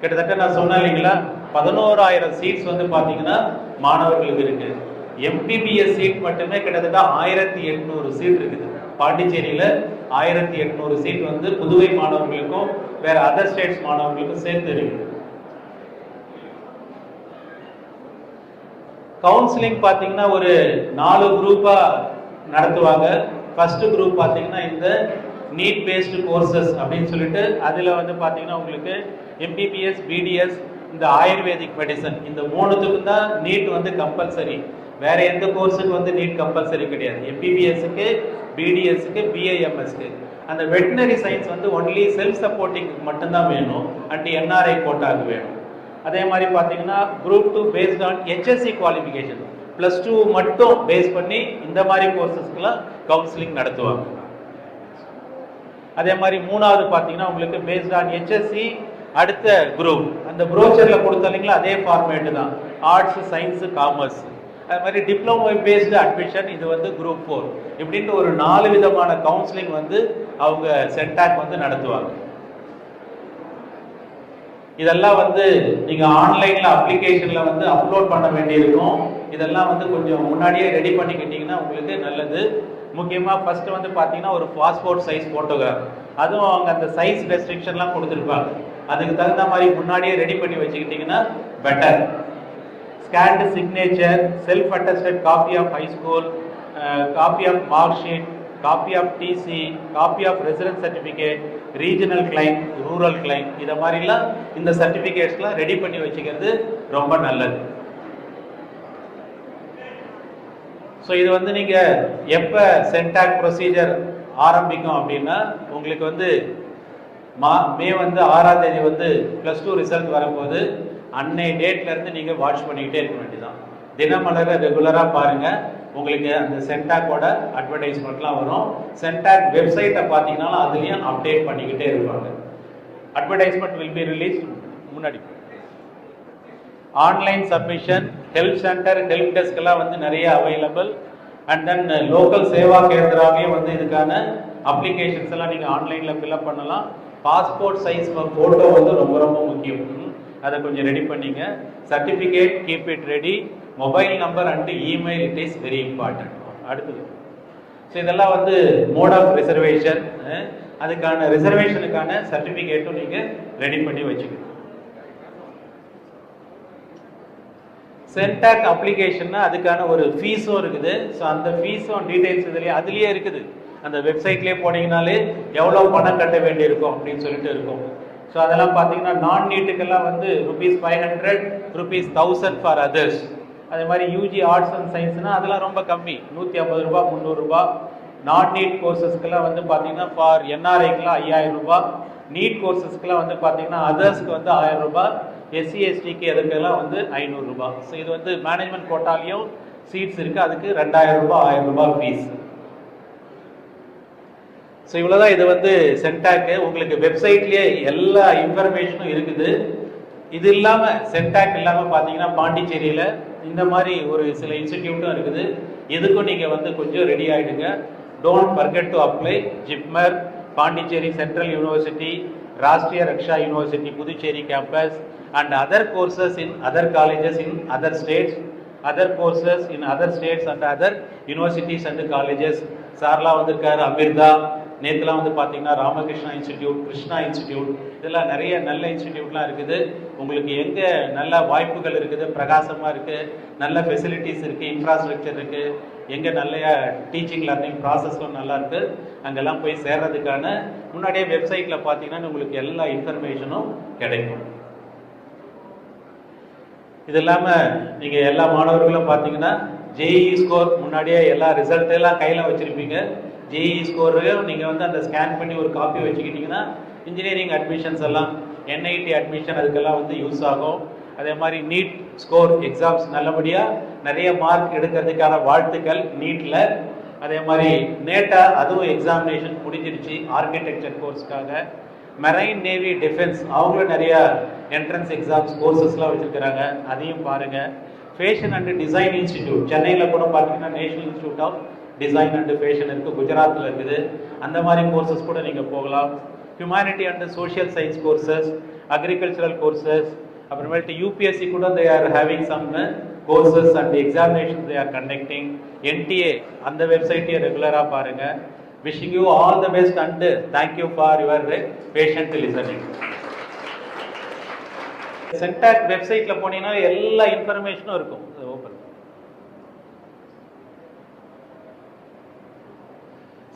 கிட்டத்தட்ட நான் சொன்னேன் இல்லைங்களா? பதினோராயிரம் சீட்ஸ் வந்து பார்த்தீங்கன்னா மாணவர்களுக்கு இருக்குது எம்பிபிஎஸ் சீட் மட்டுமே கிட்டத்தட்ட ஆயிரத்தி எட்நூறு சீட் இருக்குது. பாண்டிச்சேரியில் ஆயிரத்தி எட்நூறு சீட் வந்து புதுவை மாணவர்களுக்கும் வேற அதர் ஸ்டேட்ஸ் மாணவர்களுக்கும் சேர்த்து இருக்குது கவுன்சிலிங் பார்த்தீங்கன்னா ஒரு நாலு குரூப்பாக நடத்துவாங்க. ஃபர்ஸ்ட் குரூப் பார்த்தீங்கன்னா இந்த நீட் பேஸ்டு கோர்சஸ் அப்படின்னு சொல்லிட்டு அதில் வந்து பார்த்தீங்கன்னா உங்களுக்கு எம்பிபிஎஸ் பிடிஎஸ் இந்த ஆயுர்வேதிக் மெடிசன் இந்த மூணுத்துக்கும் தான் நீட் வந்து கம்பல்சரி வேற எந்த கோர்ஸுக்கு வந்து நீட் கம்பல்சரி கிடையாது. எம்பிபிஎஸ்க்கு பிடிஎஸ்க்கு பிஐஎம்எஸ்க்கு அந்த வெட்டினரி சயின்ஸ் வந்து ஒன்லி செல்ஃப் சப்போர்ட்டிங் மட்டும்தான் வேணும். அண்ட் என்ஆர்ஐ கோட்டாக்கு வேணும். அதே மாதிரி பார்த்தீங்கன்னா group two based on HSC qualification plus two மட்டும் பேஸ் பண்ணி இந்த மாதிரி கோர்சஸ்க்கெலாம் கவுன்சிலிங் நடத்துவாங்க. அதே மாதிரி மூணாவது பார்த்தீங்கன்னா உங்களுக்கு பேஸ்ட் ஆன் ஹெச்எஸ்சி அடுத்த குரூப் அந்த ப்ரோச்சரில் கொடுத்த இல்லைங்களா அதே ஃபார்மேட்டு தான். ஆர்ட்ஸ் சயின்ஸு காமர்ஸ் அது மாதிரி டிப்ளமோ பேஸ்டு அட்மிஷன் இது வந்து குரூப் ஃபோர் இப்படின்ட்டு ஒரு நாலு விதமான கவுன்சிலிங் வந்து அவங்க சென்டாக் வந்து நடத்துவாங்க. இதெல்லாம் வந்து நீங்கள் ஆன்லைனில் அப்ளிகேஷனில் வந்து அப்லோட் பண்ண வேண்டியிருக்கும். இதெல்லாம் வந்து கொஞ்சம் முன்னாடியே ரெடி பண்ணிக்கிட்டிங்கன்னா உங்களுக்கு நல்லது. முக்கியமாக ஃபஸ்ட்டு வந்து பார்த்தீங்கன்னா ஒரு பாஸ்போர்ட் சைஸ் ஃபோட்டோகிராஃப் அதுவும் அவங்க அந்த சைஸ் ரெஸ்ட்ரிக்ஷன்லாம் கொடுத்துருப்பாங்க. அதுக்கு தகுந்த மாதிரி முன்னாடியே ரெடி பண்ணி வச்சுக்கிட்டிங்கன்னா better scanned signature self attested copy of high school copy of mark sheet copy of TC copy of residence certificate regional claim rural claim இதை மாதிரிலாம் இந்த சர்டிஃபிகேட்ஸ்லாம் ரெடி பண்ணி வச்சுக்கிறது ரொம்ப நல்லது. ஸோ இது வந்து நீங்கள் எப்போ சென்டாக் ப்ரொசீஜர் ஆரம்பிக்கும் அப்படின்னா உங்களுக்கு வந்து மா மே வந்து ஆறாம் தேதி வந்து ப்ளஸ் டூ ரிசல்ட் வரும்போது அன்னை டேட்ல இருந்து நீங்கள் வாட்ச் பண்ணிக்கிட்டே இருக்க வேண்டியதான் தினமலரை ரெகுலராக பாருங்கள் உங்களுக்கு அந்த சென்டாக்கோட அட்வர்டைஸ்மெண்ட்லாம் வரும். சென்டாக் வெப்சைட்டை பார்த்தீங்கன்னா அதுலேயும் அப்டேட் பண்ணிக்கிட்டே இருப்பாங்க. அட்வர்டைஸ்மெண்ட் வில் பி ரிலீஸ் முன்னாடி. Online submission help centre help desk எல்லாம் வந்து நிறைய available and then local Seva கேந்திராவையும் வந்து இதுக்கான அப்ளிகேஷன்ஸ் எல்லாம் நீங்கள் ஆன்லைனில் ஃபில்அப் பண்ணலாம். பாஸ்போர்ட் சைஸ் ஃபோட்டோ வந்து ரொம்ப ரொம்ப முக்கியம். அதை கொஞ்சம் ரெடி பண்ணிங்க. Certificate keep it ready mobile number and email it is very important அடுத்தது. ஸோ இதெல்லாம் வந்து மோட் ஆஃப் ரிசர்வேஷன் அதுக்கான ரிசர்வேஷனுக்கான சர்டிஃபிகேட்டும் நீங்கள் ரெடி பண்ணி வச்சுக்கணும். சென்டாக் அப்ளிகேஷன்னா அதுக்கான ஒரு ஃபீஸும் இருக்குது. ஸோ அந்த ஃபீஸும் டீடைல்ஸ் இதுலேயே அதுலேயே இருக்குது. அந்த வெப்சைட்லேயே போனீங்கனாலே எவ்வளோ பணம் கட்ட வேண்டியிருக்கும் அப்படின்னு சொல்லிட்டு இருக்கும். ஸோ அதெல்லாம் பார்த்தீங்கன்னா நான் நீட்டுக்கெல்லாம் வந்து rupees five hundred rupees thousand for others அதே மாதிரி யூஜி ஆர்ட்ஸ் அண்ட் சயின்ஸ்னால் அதெல்லாம் ரொம்ப கம்மி. நூற்றி ஐம்பது ரூபா முந்நூறுரூபா நான் நீட் கோர்சஸ்க்கெல்லாம் வந்து பார்த்தீங்கன்னா ஃபார் என்ஆர்ஐக்கெலாம் ஐயாயிரம் ரூபா. நீட் கோர்சஸ்க்குலாம் வந்து பார்த்தீங்கன்னா அதர்ஸ்க்கு வந்து ஆயிரம் ரூபாய் எஸ்சி எஸ்டிக்கு அதுக்கெல்லாம் வந்து ஐநூறுரூபா ஸோ இது வந்து மேனேஜ்மெண்ட் கோட்டாலையும் சீட்ஸ் இருக்குது அதுக்கு ரெண்டாயிரம் ரூபாய் ஆயிரம் ரூபாய் ஃபீஸ் ஸோ இவ்வளோதான் இது வந்து சென்டாக்கு உங்களுக்கு வெப்சைட்லேயே எல்லா இன்ஃபர்மேஷனும் இருக்குது. இது இல்லாமல் சென்டாக் இல்லாமல் பார்த்தீங்கன்னா பாண்டிச்சேரியில் இந்த மாதிரி ஒரு சில இன்ஸ்டிடியூட்டும் இருக்குது. இதுக்கும் நீங்கள் வந்து கொஞ்சம் ரெடி ஆகிடுங்க don't forget to apply JIPMER Pondicherry central university Rashtriya Raksha university Puducherry campus and other courses in other colleges in other states other courses in other states and other universities and colleges சார்லாம் வந்திருக்காரு அமிர்தா. நேற்றுலாம் வந்து பார்த்தீங்கன்னா Ramakrishna institute Krishna institute இதெல்லாம் நிறைய நல்ல இன்ஸ்டிடியூட்லாம் இருக்குது. உங்களுக்கு எங்கே நல்ல வாய்ப்புகள் இருக்குது? பிரகாசமாக இருக்குது நல்ல ஃபெசிலிட்டிஸ் இருக்குது இன்ஃப்ராஸ்ட்ரக்சர் இருக்குது எங்கே நல்ல டீச்சிங் லேர்னிங் ப்ராசஸும் நல்லா இருக்குது அங்கெல்லாம் போய் சேர்றதுக்கான முன்னாடியே வெப்சைட்டில் பார்த்தீங்கன்னா உங்களுக்கு எல்லா இன்ஃபர்மேஷனும் கிடைக்கும். இது இல்லாமல் நீங்கள் எல்லா மாணவர்களும் பார்த்தீங்கன்னா ஜேஇ ஸ்கோர் முன்னாடியே எல்லா ரிசல்ட் எல்லாம் கையில் வச்சுருப்பீங்க. ஜேஇ ஸ்கோரையும் நீங்கள் வந்து அந்த ஸ்கேன் பண்ணி ஒரு காப்பி வச்சுக்கிட்டிங்கன்னா இன்ஜினியரிங் அட்மிஷன்ஸ் எல்லாம் என்ஐடி அட்மிஷன் அதுக்கெல்லாம் வந்து யூஸ் ஆகும். அதே மாதிரி நீட் ஸ்கோர் எக்ஸாம்ஸ் நல்லபடியாக நிறைய மார்க் எடுக்கிறதுக்கான வாழ்த்துக்கள் நீட்டில் அதே மாதிரி நேட்டாக அதுவும் எக்ஸாமினேஷன் முடிஞ்சிருச்சு ஆர்கிடெக்சர் கோர்ஸ்க்காக மெரைன் நேவி டிஃபென்ஸ் அவங்களும் நிறையா என்ட்ரன்ஸ் எக்ஸாம்ஸ் கோர்சஸ்லாம் வச்சுருக்கிறாங்க. அதையும் பாருங்கள் ஃபேஷன் அண்ட் டிசைன் இன்ஸ்டிடியூட் சென்னையில் கூட பார்த்தீங்கன்னா national institute of design and fashion இருக்குது குஜராத்தில் இருக்குது. அந்த மாதிரி கோர்சஸ் கூட நீங்கள் போகலாம். Humanity and social science courses agricultural courses அப்புறமேட்டு யூபிஎஸ்சி கூட they are having some courses and examination they are conducting NDA அந்த வெப்சைட்டையும் ரெகுலராக பாருங்கள் wishing you all the best and thank you for your patient listening CENTAC வெப்சைட்டில் போனீங்கன்னா எல்லா இன்ஃபர்மேஷனும் இருக்கும் ஓப்பன்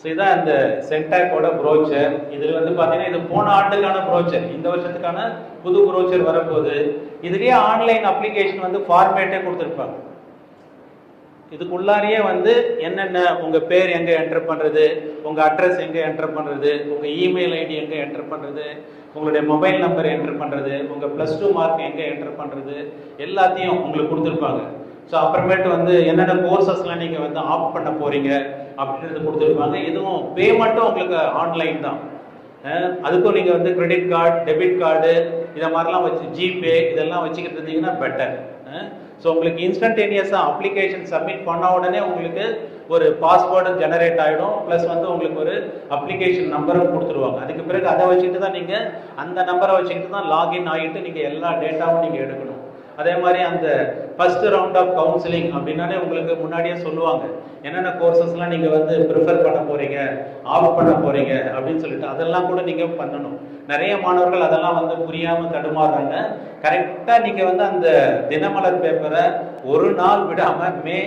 ஸோ இதான் இந்த சென்டாக்கோட ப்ரோச்சர் இதில் வந்து பார்த்தீங்கன்னா இது போன ஆண்டுக்கான ப்ரோச்சர் இந்த வருஷத்துக்கான புது ப்ரோச்சர் வரப்போகுது. இதுலேயே ஆன்லைன் அப்ளிகேஷன் வந்து ஃபார்மேட்டே கொடுத்துருப்பாங்க. இதுக்குள்ளாரியே வந்து என்னென்ன உங்கள் பேர் எங்கே என்டர் பண்ணுறது உங்கள் அட்ரஸ் எங்கே என்டர் பண்ணுறது உங்கள் இமெயில் ஐடி எங்கே என்டர் பண்ணுறது உங்களுடைய மொபைல் நம்பர் என்டர் பண்ணுறது உங்கள் ப்ளஸ் டூ மார்க் எங்கே என்டர் பண்ணுறது எல்லாத்தையும் உங்களுக்கு கொடுத்துருப்பாங்க. ஸோ அப்புறமேட்டு வந்து என்னென்ன கோர்சஸ்லாம் நீங்கள் வந்து ஆஃப் பண்ண போகிறீங்க அப்படின்றது கொடுத்துருப்பாங்க இதுவும் பேமெண்ட்டும் உங்களுக்கு ஆன்லைன் தான். அதுக்கும் நீங்கள் வந்து கிரெடிட் கார்டு டெபிட் கார்டு இதை மாதிரிலாம் வச்சு ஜிபே இதெல்லாம் வச்சுக்கிட்டு இருந்தீங்கன்னா பெட்டர் ஸோ உங்களுக்கு இன்ஸ்டன்டேனியஸாக அப்ளிகேஷன் சப்மிட் பண்ண உடனே உங்களுக்கு ஒரு பாஸ்வேர்டும் ஜெனரேட் ஆகிடும் ப்ளஸ் வந்து உங்களுக்கு ஒரு அப்ளிகேஷன் நம்பரும் கொடுத்துருவாங்க. அதுக்கு பிறகு அதை வச்சுக்கிட்டு தான் நீங்கள் அந்த நம்பரை வச்சுக்கிட்டு தான் லாகின் ஆகிட்டு நீங்கள் எல்லா டேட்டாவும் நீங்கள் எடுக்கணும். அதே மாதிரி அந்த ஃபர்ஸ்ட் ரவுண்ட் ஆஃப் கவுன்சிலிங் அப்படின்னாலே உங்களுக்கு முன்னாடியே சொல்லுவாங்க. என்னென்ன கோர்சஸ்லாம் நீங்கள் வந்து ப்ரிஃபர் பண்ண போகிறீங்க ஆஃப் பண்ண போகிறீங்க அப்படின்னு சொல்லிட்டு அதெல்லாம் கூட நீங்கள் பண்ணணும். நிறைய மாணவர்கள் அதெல்லாம் வந்து புரியாமல் தடுமாறுறாங்க. கரெக்டாக நீங்கள் வந்து அந்த தினமலர் பேப்பரை ஒரு நாள் விடாமல் மே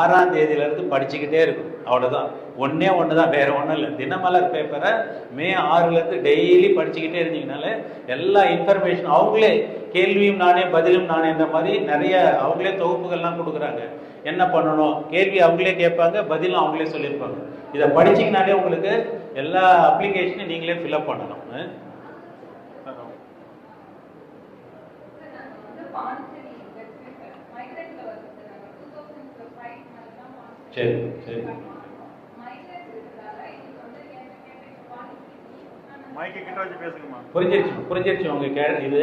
ஆறாம் தேதியிலேருந்து படிச்சுக்கிட்டே இருக்கும் அவ்வளோதான் ஒன்றே ஒன்று தான் வேறு ஒன்றும் இல்லை. தினமலர் பேப்பரை மே ஆறுலேருந்து டெய்லி படிச்சுக்கிட்டே இருந்தீங்கனாலே எல்லா இன்ஃபர்மேஷன் அவங்களே கேள்வியும் நானே பதிலும் நானே இந்த மாதிரி நிறைய அவங்களே தொகுப்புகள்லாம் கொடுக்குறாங்க. என்ன பண்ணணும்? கேள்வி அவங்களே கேட்பாங்க பதிலும் அவங்களே சொல்லியிருப்பாங்க. இதை படிச்சிங்கனாலே உங்களுக்கு எல்லா அப்ளிகேஷனையும் நீங்களே ஃபில்அப் பண்ணணும். சரி சரி மைக்கு கிட்ட வச்சு பேசுங்கம்மா புரிஞ்சிருச்சு புரிஞ்சிருச்சு உங்க கே இது.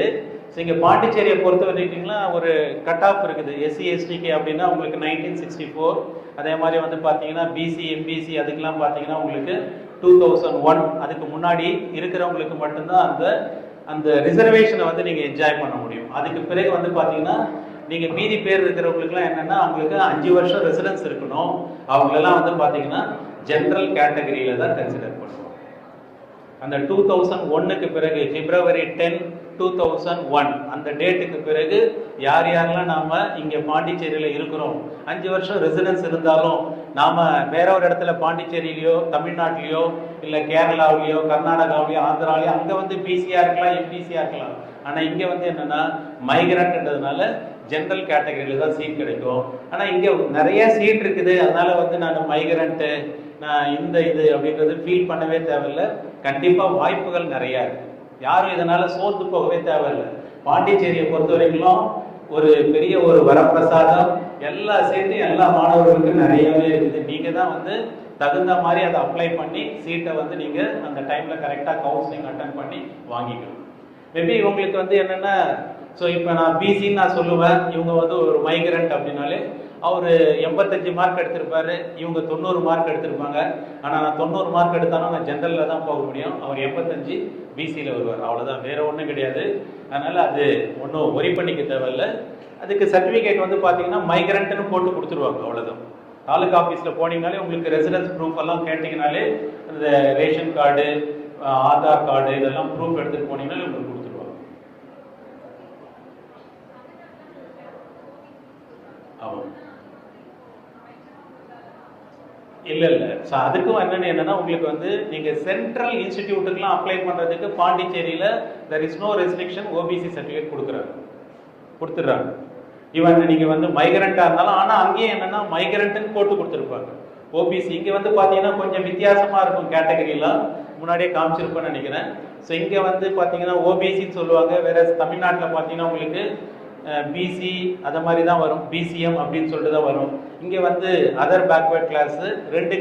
ஸோ இங்கே பாண்டிச்சேரியை பொறுத்த வரைக்கும்னா ஒரு கட் ஆஃப் இருக்குது எஸ்சி எஸ்டிக்கு அப்படின்னா உங்களுக்கு நைன்டீன் சிக்ஸ்டி ஃபோர் அதே மாதிரி வந்து பார்த்தீங்கன்னா பிசி எம்பிசி அதுக்கெல்லாம் பார்த்தீங்கன்னா உங்களுக்கு டூ தௌசண்ட் ஒன் அதுக்கு முன்னாடி இருக்கிறவங்களுக்கு மட்டும்தான் அந்த அந்த ரிசர்வேஷனை வந்து நீங்கள் என்ஜாய் பண்ண முடியும். அதுக்கு பிறகு வந்து பார்த்தீங்கன்னா நீங்கள் மீதி பேர் இருக்கிறவங்களுக்குலாம் என்னென்னா அவங்களுக்கு அஞ்சு வருஷம் ரெசிடென்ஸ் இருக்கணும். அவங்களெல்லாம் வந்து பார்த்தீங்கன்னா ஜென்ரல் கேட்டகரியில் தான் கன்சிடர் பண்ணுவோம் அந்த டூ தௌசண்ட் ஒன்னுக்கு பிறகு February ten two thousand one அந்த டேட்டுக்கு பிறகு யார் யாரெல்லாம் நாம் இங்கே பாண்டிச்சேரியில் இருக்கிறோம் அஞ்சு வருஷம் ரெசிடென்ஸ் இருந்தாலும் நாம் வேற ஒரு இடத்துல பாண்டிச்சேரியிலையோ தமிழ்நாட்டிலையோ இல்லை கேரளாவிலையோ கர்நாடகாவிலையோ ஆந்திராவிலையோ அங்கே வந்து பிசியாக இருக்கலாம் எம்பிசியாக இருக்கலாம். ஆனால் இங்கே வந்து என்னென்னா மைக்ரண்ட்ன்றதுனால ஜென்ரல் கேட்டகரியில் தான் சீட் கிடைக்கும். ஆனால் இங்கே நிறைய சீட் இருக்குது. அதனால் வந்து நான் மைக்ரண்ட்டு நான் இந்த இது அப்படின்றது ஃபீல் பண்ணவே தேவையில்ல. கண்டிப்பாக வாய்ப்புகள் நிறையா இருக்குது யாரும் இதனால் சோர்ந்து போகவே தேவையில்லை. பாண்டிச்சேரியை பொறுத்த வரைக்கும் ஒரு பெரிய ஒரு வரப்பிரசாதம். எல்லா சீட்டையும் எல்லா மாணவர்களுக்கும் நிறையவே இருக்குது. நீங்கள் தான் வந்து தகுந்த மாதிரி அதை அப்ளை பண்ணி சீட்டை வந்து நீங்கள் அந்த டைமில் கரெக்டாக கவுன்சிலிங் அட்டன் பண்ணி வாங்கிக்கணும். மேபி உங்களுக்கு வந்து என்னென்னா ஸோ இப்போ நான் பிசின்னு நான் சொல்லுவேன். இவங்க வந்து ஒரு மைக்ரண்ட் அப்படின்னாலே அவர் எண்பத்தஞ்சு மார்க் எடுத்திருப்பாரு. இவங்க தொண்ணூறு மார்க் எடுத்திருப்பாங்க. ஆனால் நான் தொண்ணூறு மார்க் எடுத்தாலும் நான் ஜென்ரலில் தான் போக முடியும். அவர் எண்பத்தஞ்சு பிசியில் வருவார். அவ்வளோதான் வேற ஒன்றும் கிடையாது. அதனால் அது ஒன்றும் ஒரி பண்ணிக்க தேவையில்ல. அதுக்கு சர்டிஃபிகேட் வந்து பார்த்தீங்கன்னா மைக்ரண்ட்னு போட்டு கொடுத்துருவாங்க. அவ்வளோதான் தாலுக்கா ஆஃபீஸில் போனீங்கனாலே உங்களுக்கு ரெசிடென்ஸ் ப்ரூஃப் எல்லாம் கேட்டிங்கனாலே அந்த ரேஷன் கார்டு ஆதார் கார்டு இதெல்லாம் ப்ரூஃப் எடுத்துகிட்டு போனீங்கனாலே உங்களுக்கு கொடுத்துருவாங்க. ஆமாம் இல்லை இல்லை. ஸோ அதுக்கும் என்னென்னு என்னென்னா உங்களுக்கு வந்து நீங்கள் சென்ட்ரல் இன்ஸ்டிடியூட்டுக்குலாம் அப்ளை பண்ணுறதுக்கு பாண்டிச்சேரியில there is no restriction OBC certificate கொடுக்குறாங்க கொடுத்துட்றாங்க. ஈவன் நீங்கள் வந்து மைக்ரண்ட்டாக இருந்தாலும் ஆனால் அங்கேயும் என்னன்னா மைக்ரண்ட்டுன்னு போட்டு கொடுத்துருப்பாங்க. ஓபிசி இங்கே வந்து பார்த்தீங்கன்னா கொஞ்சம் வித்தியாசமா இருக்கும் கேட்டகரிலாம் முன்னாடியே காமிச்சிருப்பேன்னு நினைக்கிறேன். ஸோ இங்கே வந்து பார்த்தீங்கன்னா ஓபிசின்னு சொல்லுவாங்க. வேற தமிழ்நாட்டில் பார்த்தீங்கன்னா உங்களுக்கு பிசி அதை மாதிரி தான் வரும். பிசிஎம் அப்படின்னு சொல்லிட்டு தான் வரும். இங்கே வந்து அதர் பேக்வேர்ட் கிளாஸு ரெண்டு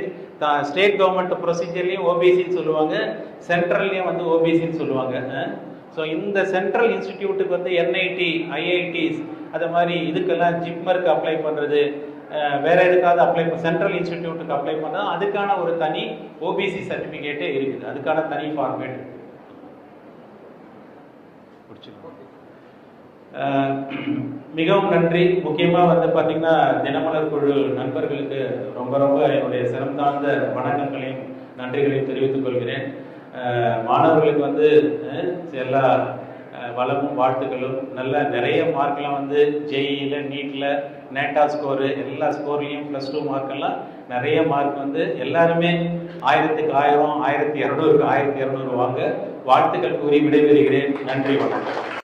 ஸ்டேட் கவர்மெண்ட் ப்ரொசீஜர்லேயும் ஓபிசின்னு சொல்லுவாங்க. சென்ட்ரல்லையும் வந்து ஓபிசின்னு சொல்லுவாங்க. ஸோ இந்த சென்ட்ரல் இன்ஸ்டிடியூட்டுக்கு வந்து என்ஐடி ஐஐடிஸ் அது மாதிரி இதுக்கெல்லாம் ஜிப்மருக்கு அப்ளை பண்ணுறது வேற எதுக்காவது அப்ளை சென்ட்ரல் இன்ஸ்டிடியூட்டுக்கு அப்ளை பண்ணால் அதுக்கான ஒரு தனி ஓபிசி சர்டிஃபிகேட்டே இருக்குது. அதுக்கான தனி ஃபார்மேட் பிடிச்சிருக்கோம் மிகவும் நன்றி. முக்கியமாக வந்து பார்த்தீங்கன்னா தினமலர் குழு நண்பர்களுக்கு ரொம்ப ரொம்ப என்னுடைய சிறந்தார்ந்த வணக்கங்களையும் நன்றிகளையும் தெரிவித்துக் கொள்கிறேன். மாணவர்களுக்கு வந்து எல்லா வளமும் வாழ்த்துக்களும். நல்ல நிறைய மார்க்கெலாம் வந்து ஜெயியில் நீட்டில் நேட்டா ஸ்கோரு எல்லா ஸ்கோர்லேயும் ப்ளஸ் டூ மார்க்கெல்லாம் நிறைய மார்க் வந்து எல்லாருமே ஆயிரத்துக்கு ஆயிரம் ஆயிரத்தி இரநூறுக்கு ஆயிரத்தி இரநூறு வாங்க வாழ்த்துக்கள் கூறி விடைபெறுகிறேன். நன்றி வணக்கம்.